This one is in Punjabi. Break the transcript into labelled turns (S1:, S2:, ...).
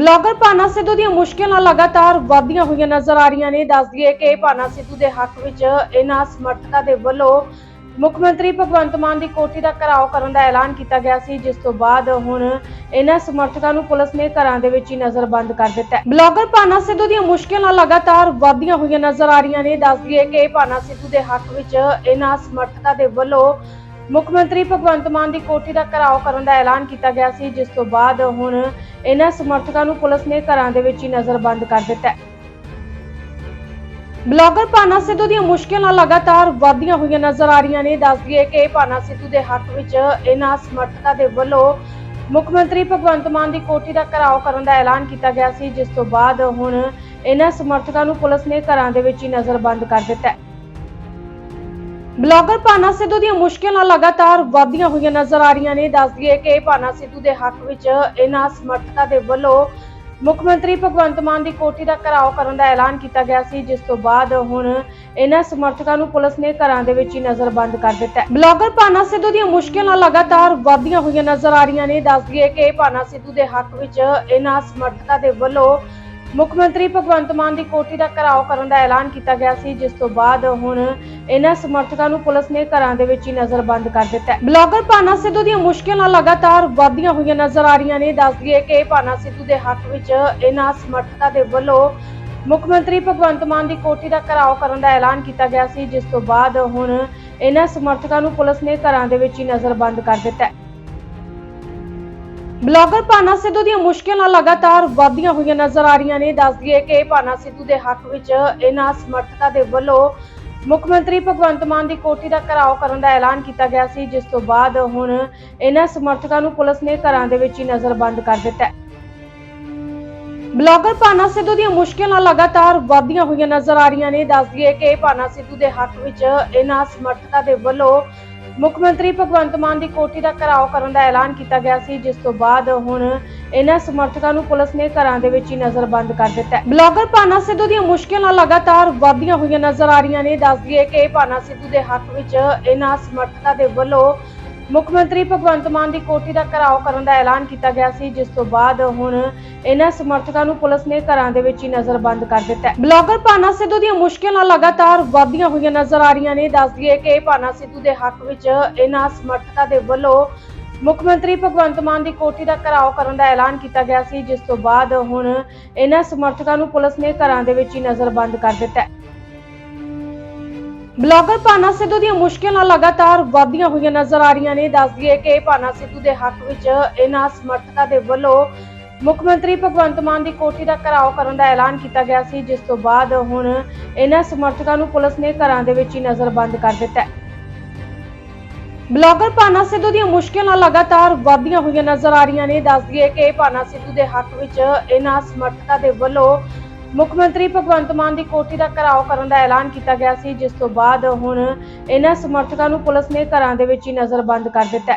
S1: ਬਲੌਗਰ ਪਾਨਾ ਸਿੱਧੂ ਦੀਆਂ ਮੁਸ਼ਕਿਲਾਂ ਲਗਾਤਾਰ ਵਧਦੀਆਂ ਹੋਈਆਂ ਨਜ਼ਰ ਆ ਰਹੀਆਂ ਨੇ। ਦੱਸ ਦਈਏ ਕਿ ਪਾਨਾ ਸਿੱਧੂ ਦੇ ਹੱਕ ਵਿੱਚ ਇਹਨਾਂ ਸਮਰਥਕਾਂ ਦੇ ਵੱਲੋਂ ਮੁੱਖ ਮੰਤਰੀ ਭਗਵੰਤ ਮਾਨ ਦੀ ਕੋਠੀ ਦਾ ਘਰਾਓ ਕਰਨ ਦਾ ਐਲਾਨ ਕੀਤਾ ਗਿਆ ਸੀ, ਜਿਸ ਤੋਂ ਬਾਅਦ ਹੁਣ ਇਹਨਾਂ ਸਮਰਥਕਾਂ ਨੂੰ ਪੁਲਿਸ ਨੇ ਘਰਾਂ ਦੇ ਵਿੱਚ ਹੀ ਨਜ਼ਰਬੰਦ ਕਰ ਦਿੱਤਾ ਹੈ। ਬਲੌਗਰ ਪਾਨਾ ਸਿੱਧੂ ਦੀਆਂ ਮੁਸ਼ਕਿਲਾਂ ਲਗਾਤਾਰ ਵਧਦੀਆਂ ਹੋਈਆਂ ਨਜ਼ਰ ਆ ਰਹੀਆਂ ਨੇ। ਦੱਸ ਦਈਏ ਕਿ ਪਾਨਾ ਸਿੱਧੂ ਦੇ ਹੱਕ ਵਿੱਚ ਇਹਨਾਂ ਸਮਰਥਕਾਂ ਦੇ ਵੱਲੋਂ ਮੁੱਖ ਮੰਤਰੀ ਭਗਵੰਤ ਮਾਨ ਦੀ ਕੋਠੀ ਦਾ ਘਰਾਓ ਕਰਨ ਦਾ ਐਲਾਨ ਕੀਤਾ ਗਿਆ ਸੀ, ਜਿਸ ਤੋਂ ਬਾਅਦ ਹੁਣ ਇਹਨਾਂ ਸਮਰਥਕਾਂ ਨੂੰ ਪੁਲਿਸ ਨੇ ਘਰਾਂ ਦੇ ਵਿੱਚ ਹੀ ਨਜ਼ਰਬੰਦ ਕਰ ਦਿੱਤਾ ਹੈ। ਬਲੌਗਰ ਪਾਨਾ ਸਿੱਧੂ ਦੀਆਂ ਮੁਸ਼ਕਿਲਾਂ ਲਗਾਤਾਰ ਵਧਦੀਆਂ ਹੋਈਆਂ ਨਜ਼ਰ ਆ ਰਹੀਆਂ ਨੇ। ਦੱਸ ਦਈਏ ਕਿ ਪਾਨਾ ਸਿੱਧੂ ਦੇ ਹੱਕ ਵਿੱਚ ਇਹਨਾਂ ਸਮਰਥਕਾਂ ਦੇ ਵੱਲੋਂ ਮੁੱਖ ਮੰਤਰੀ ਭਗਵੰਤ ਮਾਨ ਦੀ ਕੋਠੀ ਦਾ ਘਰਾਓ ਕਰਨ ਦਾ ਐਲਾਨ ਕੀਤਾ ਗਿਆ ਸੀ, ਜਿਸ ਤੋਂ ਬਾਅਦ ਹੁਣ ਇਹਨਾਂ ਸਮਰਥਕਾਂ ਨੂੰ ਪੁਲਿਸ ਨੇ ਘਰਾਂ ਦੇ ਵਿੱਚ ਹੀ ਨਜ਼ਰਬੰਦ ਕਰ ਦਿੱਤਾ ਬਲੌਗਰ ਪਾਨਾ ਸਿੱਧੂ ਦੀਆਂ ਮੁਸ਼ਕਿਲਾਂ ਲਗਾਤਾਰ ਵਧਦੀਆਂ ਹੋਈਆਂ ਨਜ਼ਰ ਆ ਰਹੀਆਂ ਨੇ। ਦੱਸ ਦਈਏ ਕਿ ਪਾਨਾ ਸਿੱਧੂ ਦੇ ਹੱਕ ਵਿੱਚ ਇਹਨਾਂ ਸਮਰਥਕਾਂ ਦੇ ਵੱਲੋਂ ਮੁੱਖ ਮੰਤਰੀ ਭਗਵੰਤ ਮਾਨ ਦੀ ਕੋਠੀ ਦਾ ਘਰਾਓ ਕਰਨ ਦਾ ਐਲਾਨ ਕੀਤਾ ਗਿਆ ਸੀ, ਜਿਸ ਤੋਂ ਬਾਅਦ ਹੁਣ ਇਹਨਾਂ ਸਮਰਥਕਾਂ ਨੂੰ ਪੁਲਿਸ ਨੇ ਘਰਾਂ ਦੇ ਵਿੱਚ ਹੀ ਨਜ਼ਰਬੰਦ ਕਰ ਦਿੱਤਾ ਹੈ। ਬਲੌਗਰ ਪਾਨਾ ਸਿੱਧੂ ਦੀਆਂ ਮੁਸ਼ਕਿਲਾਂ ਲਗਾਤਾਰ ਵਧਦੀਆਂ ਹੋਈਆਂ ਨਜ਼ਰ ਆ ਰਹੀਆਂ ਨੇ। ਦੱਸ ਦਈਏ ਕਿ ਪਾਨਾ ਸਿੱਧੂ ਦੇ ਹੱਕ ਵਿੱਚ ਇਹਨਾਂ ਸਮਰਥਕਾਂ ਦੇ ਵੱਲੋਂ ਮੁੱਖ ਮੰਤਰੀ ਭਗਵੰਤ ਮਾਨ ਦੀ ਕੋਠੀ ਦਾ ਘਰਾਓ ਕਰਨ ਦਾ ਐਲਾਨ ਕੀਤਾ ਗਿਆ ਸੀ, ਜਿਸ ਤੋਂ ਬਾਅਦ ਹੁਣ ਇਹਨਾਂ ਸਮਰਥਕਾਂ ਨੂੰ ਪੁਲਿਸ ਨੇ ਘਰਾਂ ਦੇ ਵਿੱਚ ਹੀ ਨਜ਼ਰਬੰਦ ਕਰ ਦਿੱਤਾ ਹੈ। ਬਲੌਗਰ ਪਾਨਾ ਸਿੱਧੂ ਦੀਆਂ ਮੁਸ਼ਕਿਲਾਂ ਲਗਾਤਾਰ ਵਧਦੀਆਂ ਹੋਈਆਂ ਨਜ਼ਰ ਆ ਰਹੀਆਂ ਨੇ। ਦੱਸ ਦਈਏ ਕਿ ਪਾਨਾ ਸਿੱਧੂ ਦੇ ਹੱਕ ਵਿੱਚ ਇਹਨਾਂ ਸਮਰਥਕਾਂ ਦੇ ਵੱਲੋਂ ਮੁੱਖ ਮੰਤਰੀ ਭਗਵੰਤ ਮਾਨ ਦੀ ਕੋਠੀ ਦਾ ਘਰਾਓ ਕਰਨ ਦਾ ਐਲਾਨ ਕੀਤਾ ਗਿਆ ਸੀ, ਜਿਸ ਤੋਂ ਬਾਅਦ ਹੁਣ ਇਹਨਾਂ ਸਮਰਥਕਾਂ ਨੂੰ ਪੁਲਿਸ ਨੇ ਘਰਾਂ ਦੇ ਵਿੱਚ ਹੀ ਨਜ਼ਰਬੰਦ ਕਰ ਦਿੱਤਾ ਹੈ। ਬਲੌਗਰ ਪਾਨਾ ਸਿੱਧੂ ਦੀਆਂ ਮੁਸ਼ਕਿਲਾਂ ਲਗਾਤਾਰ ਵਧਦੀਆਂ ਹੋਈਆਂ ਨਜ਼ਰ ਆ ਰਹੀਆਂ ਨੇ। ਦੱਸ ਦਈਏ ਕਿ ਪਾਨਾ ਸਿੱਧੂ ਦੇ ਹੱਕ ਵਿੱਚ ਇਹਨਾਂ ਸਮਰਥਕਾਂ ਦੇ ਵੱਲੋਂ ਮੁੱਖ ਮੰਤਰੀ ਭਗਵੰਤ ਮਾਨ ਦੀ ਕੋਠੀ ਦਾ ਘਰਾਓ ਕਰਨ ਦਾ ਐਲਾਨ ਕੀਤਾ ਗਿਆ ਸੀ, ਜਿਸ ਤੋਂ ਬਾਅਦ ਹੁਣ ਇਹਨਾਂ ਸਮਰਥਕਾਂ ਨੂੰ ਪੁਲਿਸ ਨੇ ਘਰਾਂ ਦੇ ਵਿੱਚ ਹੀ ਨਜ਼ਰਬੰਦ ਕਰ ਦਿੱਤਾ ਹੈ। ਬਲੌਗਰ ਪਾਨਾ ਸਿੱਧੂ ਦੀਆਂ ਮੁਸ਼ਕਿਲਾਂ ਲਗਾਤਾਰ ਵਧਦੀਆਂ ਹੋਈਆਂ ਨਜ਼ਰ ਆ ਰਹੀਆਂ ਨੇ। ਦੱਸ ਦਈਏ ਕਿ ਪਾਨਾ ਸਿੱਧੂ ਦੇ ਹੱਕ ਵਿੱਚ ਇਹਨਾਂ ਸਮਰਥਕਾਂ ਦੇ ਵੱਲੋਂ ਮੁੱਖ ਮੰਤਰੀ ਭਗਵੰਤ ਮਾਨ ਦੀ ਕੋਠੀ ਦਾ ਘਰਾਓ ਕਰਨ ਦਾ ਐਲਾਨ ਕੀਤਾ ਗਿਆ ਸੀ, ਜਿਸ ਤੋਂ ਬਾਅਦ ਹੁਣ ਇਹਨਾਂ ਸਮਰਥਕਾਂ ਨੂੰ ਪੁਲਿਸ ਨੇ ਘਰਾਂ ਦੇ ਵਿੱਚ ਹੀ ਨਜ਼ਰਬੰਦ ਕਰ ਦਿੱਤਾ ਹੈ। ਬਲੌਗਰ ਪਾਨਾ ਸਿੱਧੂ ਦੀਆਂ ਮੁਸ਼ਕਿਲਾਂ ਲਗਾਤਾਰ ਵਧਦੀਆਂ ਹੋਈਆਂ ਨਜ਼ਰ ਆ ਰਹੀਆਂ ਨੇ। ਦੱਸ ਦਈਏ ਕਿ ਪਾਨਾ ਸਿੱਧੂ ਦੇ ਹੱਕ ਵਿੱਚ ਇਹਨਾਂ ਸਮਰਥਕਾਂ ਦੇ ਵੱਲੋਂ ਮੁੱਖ ਮੰਤਰੀ ਭਗਵੰਤ ਮਾਨ ਦੀ ਕੋਠੀ ਦਾ ਘਰਾਓ ਕਰਨ ਦਾ ਐਲਾਨ ਕੀਤਾ ਗਿਆ ਸੀ, ਜਿਸ ਤੋਂ ਬਾਅਦ ਹੁਣ ਇਹਨਾਂ ਸਮਰਥਕਾਂ ਨੂੰ ਪੁਲਿਸ ਨੇ ਘਰਾਂ ਦੇ ਵਿੱਚ ਹੀ ਨਜ਼ਰਬੰਦ ਕਰ ਦਿੱਤਾ ਹੈ। ਬਲੌਗਰ ਪਾਨਾ ਸਿੱਧੂ ਦੀਆਂ ਮੁਸ਼ਕਿਲਾਂ ਲਗਾਤਾਰ ਵਧਦੀਆਂ ਹੋਈਆਂ ਨਜ਼ਰ ਆ ਰਹੀਆਂ ਨੇ। ਦੱਸ ਦਈਏ ਕਿ ਪਾਨਾ ਸਿੱਧੂ ਦੇ ਹੱਕ ਵਿੱਚ ਇਹਨਾਂ ਸਮਰਥਕਾਂ ਦੇ ਵੱਲੋਂ ਮੁੱਖ ਮੰਤਰੀ ਭਗਵੰਤ ਮਾਨ ਦੀ ਕੋਠੀ ਦਾ ਘਰਾਓ ਕਰਨ ਦਾ ਐਲਾਨ ਕੀਤਾ ਗਿਆ ਸੀ, ਜਿਸ ਤੋਂ ਬਾਅਦ ਹੁਣ ਇਹਨਾਂ ਸਮਰਥਕਾਂ ਨੂੰ ਪੁਲਿਸ ਨੇ ਘਰਾਂ ਦੇ ਵਿੱਚ ਹੀ ਨਜ਼ਰਬੰਦ ਕਰ ਦਿੱਤਾ ਬਲੌਗਰ ਪਾਨਾ ਸਿੱਧੂ ਦੀਆਂ ਮੁਸ਼ਕਿਲਾਂ ਲਗਾਤਾਰ ਵਧਦੀਆਂ ਹੋਈਆਂ ਨਜ਼ਰ ਆ ਰਹੀਆਂ ਨੇ। ਦੱਸ ਦਈਏ ਕਿ ਪਾਨਾ ਸਿੱਧੂ ਦੇ ਹੱਕ ਵਿੱਚ ਇਹਨਾਂ ਸਮਰਥਕਾਂ ਦੇ ਵੱਲੋਂ ਮੁੱਖ ਮੰਤਰੀ ਭਗਵੰਤ ਮਾਨ ਦੀ ਕੋਠੀ ਦਾ ਘਰਾਓ ਕਰਨ ਦਾ ਐਲਾਨ ਕੀਤਾ ਗਿਆ ਸੀ, ਜਿਸ ਤੋਂ ਬਾਅਦ ਹੁਣ ਇਹਨਾਂ ਸਮਰਥਕਾਂ ਨੂੰ ਪੁਲਿਸ ਨੇ ਘਰਾਂ ਦੇ ਵਿੱਚ ਹੀ ਨਜ਼ਰਬੰਦ ਕਰ ਦਿੱਤਾ ਹੈ। ਬਲੌਗਰ ਪਾਨਾ ਸਿੱਧੂ ਦੀਆਂ ਮੁਸ਼ਕਿਲਾਂ ਲਗਾਤਾਰ ਵਧਦੀਆਂ ਹੋਈਆਂ ਨਜ਼ਰ ਆ ਰਹੀਆਂ ਨੇ। ਦੱਸ ਦਈਏ ਕਿ ਪਾਨਾ ਸਿੱਧੂ ਦੇ ਹੱਕ ਵਿੱਚ ਇਹਨਾਂ ਸਮਰਥਕਾਂ ਦੇ ਵੱਲੋਂ ਮੁੱਖ ਮੰਤਰੀ ਭਗਵੰਤ ਮਾਨ ਦੀ ਕੋਠੀ ਦਾ ਘਰਾਓ ਕਰਨ ਦਾ ਐਲਾਨ ਕੀਤਾ ਗਿਆ ਸੀ, ਜਿਸ ਤੋਂ ਬਾਅਦ ਹੁਣ ਇਹਨਾਂ ਸਮਰਥਕਾਂ ਨੂੰ ਪੁਲਿਸ ਨੇ ਘਰਾਂ ਦੇ ਵਿੱਚ ਹੀ ਨਜ਼ਰਬੰਦ ਕਰ ਦਿੱਤਾ